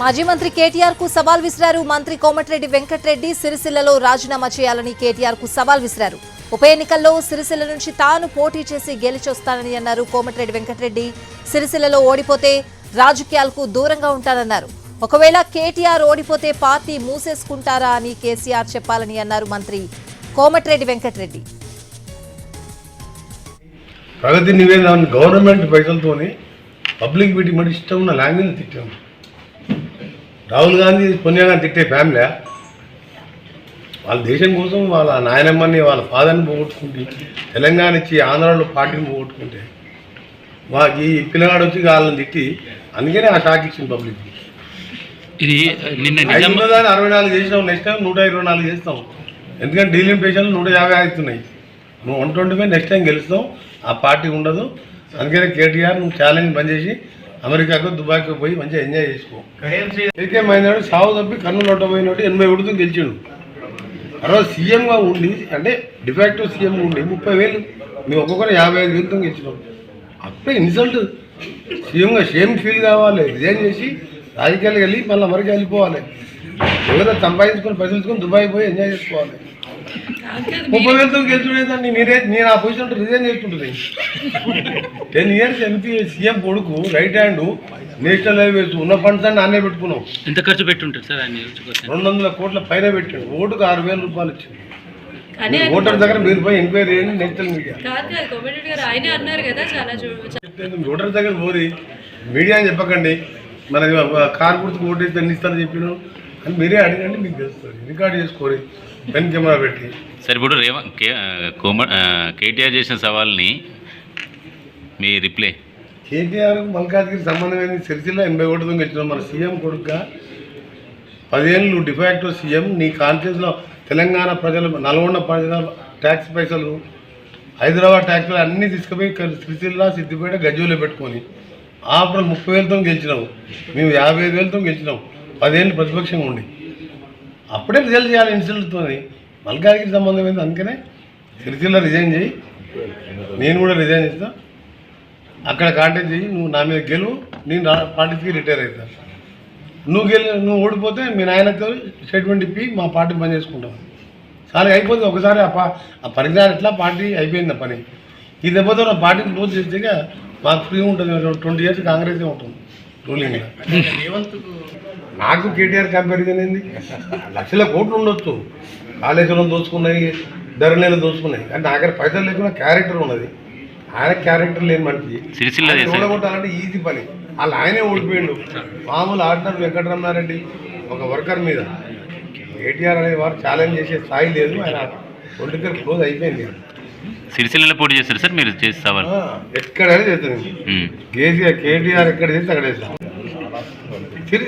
మాజీ మంత్రి కేటీఆర్కు సవాల్ విసిరారు. మంత్రి కోమటిరెడ్డి వెంకటరెడ్డి సిరిసిల్లలో రాజీనామా చేయాలని కేటీఆర్కు సవాల్ విసిరారు. ఉప ఎన్నికల్లో సిరిసిల్ల నుంచి తాను పోటీ చేసి గెలిచొస్తానని అన్నారు కోమటిరెడ్డి వెంకటరెడ్డి. సిరిసిల్లలో ఓడిపోతే రాజకీయాలకు దూరంగా ఉంటానన్నారు. ఒకవేళ కేటీఆర్ ఓడిపోతే పార్టీ మూసేసుకుంటారా అని కేసీఆర్ చెప్పాలని అన్నారు మంత్రి కోమటిరెడ్డి వెంకటరెడ్డి. ప్రగతి నివేదన గవర్నమెంట్ పైసలతోని పబ్లిక్ మీటింగ్ ఇష్టం ఉన్న లాంగ్వేజ్ తిట్టాము. రాహుల్ గాంధీ గాంధీ తిట్టే ఫ్యామిలీ వాళ్ళ దేశం కోసం వాళ్ళ నాయనమ్మని వాళ్ళ ఫాదర్ని పోగొట్టుకుంటే తెలంగాణ ఇచ్చి ఆంధ్రాలో పార్టీని పోగొట్టుకుంటే మాకు ఈ పిల్లగాడు వచ్చి వాళ్ళని తిట్టి అందుకనే ఆ షాక్ ఇచ్చింది పబ్లిక్. ఇది నిన్న అరవై నాలుగు చేసినాం నెక్స్ట్ టైం నూట ఇరవై నాలుగు చేస్తాం ఎందుకంటే డీలింగ్ పేషెంట్లు నూట యాభై అవుతున్నాయి నువ్వు one twenty five next time గెలుస్తాం ఆ పార్టీ ఉండదు. అందుకనే కేటీఆర్ నువ్వు ఛాలెంజ్ బంద్ చేసి అమెరికాకు దుబాయ్కి పోయి మంచిగా ఎంజాయ్ చేసుకో. ఏకే మైనాడు సాగు తప్పి కన్నులు పోయినట్టు ఎనభై ఉడుతూ గెలిచిండు. తర్వాత సీఎంగా ఉండి అంటే డిఫాక్టివ్ సీఎం ఉండి ముప్పై వేలు మేము ఒక్కొక్కరు యాభై ఐదు వేలతో గెలిచినాం. అప్పుడే ఇన్సల్ట్ సీఎంగా సేమ్ ఫీల్ కావాలి. రిజైన్ చేసి రాజకీయాలకు వెళ్ళి మళ్ళీ అమెరికా వెళ్ళిపోవాలి ఏదో సంపాదించుకొని తీసుకొని దుబాయ్ పోయి ఎంజాయ్ చేసుకోవాలి. ముప్పై వేలతో గెలుచుడేదండి మీరే నేను ఆ పొజిషన్ రిజైన్ చేస్తుంటుంది టెన్ ఇయర్స్ ఎంపీ సీఎం కొడుకు రైట్ హ్యాండ్ నేషనల్ హైవేస్ ఉన్న ఫండ్స్ అన్ని నానే పెట్టుకున్నాం. ఎంత ఖర్చు పెట్టుంటారు సార్ రెండు వందల కోట్ల పైన పెట్టాడు. ఓటుకు ఆరు వేల రూపాయలు ఇచ్చింది కానీ ఓటర్ దగ్గర మీరు పోయి ఎంక్వైరీ చేయండి నేషనల్ మీడియా. ఓటర్ దగ్గర పోరి మీడియా అని చెప్పకండి. మన కార్ గుర్తుకు ఓటేసి దాన్ని ఇస్తారని చెప్పిన అని మీరే అడగండి మీకు తెలుస్తుంది. రికార్డ్ చేసుకోరి పెన్ కెమెరా పెట్టి. సరే ఇప్పుడు కేటీఆర్ చేసిన సవాల్ని మీ రిప్లై. కేటీఆర్ మల్కాజ్గిరి సంబంధం ఏంది? సిరిసిల్ల ఎనభై ఓటుతో గెలిచిన మన సీఎం కొడుకుగా పదేళ్ళు డిఫాక్టో సీఎం నీ కాన్ఫరెన్స్లో తెలంగాణ ప్రజలు నల్గొండ ప్రజల ట్యాక్స్ పైసలు హైదరాబాద్ ట్యాక్స్లు అన్నీ తీసుకుపోయి సిరిసిల్ల సిద్దిపేట గజ్జోలో పెట్టుకొని ఆపడ ముప్పై వేలతో గెలిచినావు. మేము యాభై ఐదు వేలతో గెలిచినాం. పదేళ్ళు ప్రతిపక్షంగా ఉండి. అప్పుడే రిజల్ట్ చేయాలి ఇన్సిడెంట్తో మల్కాజ్గిరి సంబంధం ఏంది అందుకనే సిరిసిల్ల రిజైన్ చేయి. నేను కూడా రిజైన్ చేస్తా. అక్కడ కాంటాక్ట్ చేయి. నువ్వు నా మీద గెలువు. నేను పార్టీకి రిటైర్ అవుతా నువ్వు గెలి నువ్వు ఓడిపోతే మీ నాయనతో స్టేట్మెంట్ ఇప్పి మా పార్టీ పని చేసుకుంటాం. సార్ అయిపోతుంది ఒకసారి ఆ పా ఆ పరిజ్ఞానం ఎట్లా? పార్టీ అయిపోయింది ఆ పని. ఈ దెబ్బతో నా పార్టీని క్లోజ్ చేస్తే మాకు ఫ్రీ ఉంటుంది. ట్వంటీ ఇయర్స్ కాంగ్రెసే ఉంటుంది. రూలింగ్. నాకు కేటీఆర్ కంపారిజన్ ఏంది? లక్షల కోట్లు ఉండొచ్చు. కాళేశ్వరం దోచుకున్నాయి ధరలేలు దోచుకున్నాయి. కానీ నా దగ్గర పైసలు లేకుండా క్యారెక్టర్ ఉన్నది. ఆయన క్యారెక్టర్ లేని మనిషి. ఓడగొట్టాలంటే ఈజీ పని. వాళ్ళు ఆయనే ఓడిపోయిండు. మామూలు ఆర్డినర్ వెంకటరమణారెడ్డి ఒక వర్కర్ మీద. కేటీఆర్ అనే వారు ఛాలెంజ్ చేసే స్థాయి లేదు. ఆయన పొలిటికల్ క్లోజ్ అయిపోయింది. సిరిసిల్లలో పోటీ చేస్తారు సార్ మీరు చేసే సవాల్. ఎక్కడైనా చేస్తుంది ఉమ్. కేసీఆర్ కేటీఆర్ ఎక్కడ చేస్తే అక్కడ చేస్తాం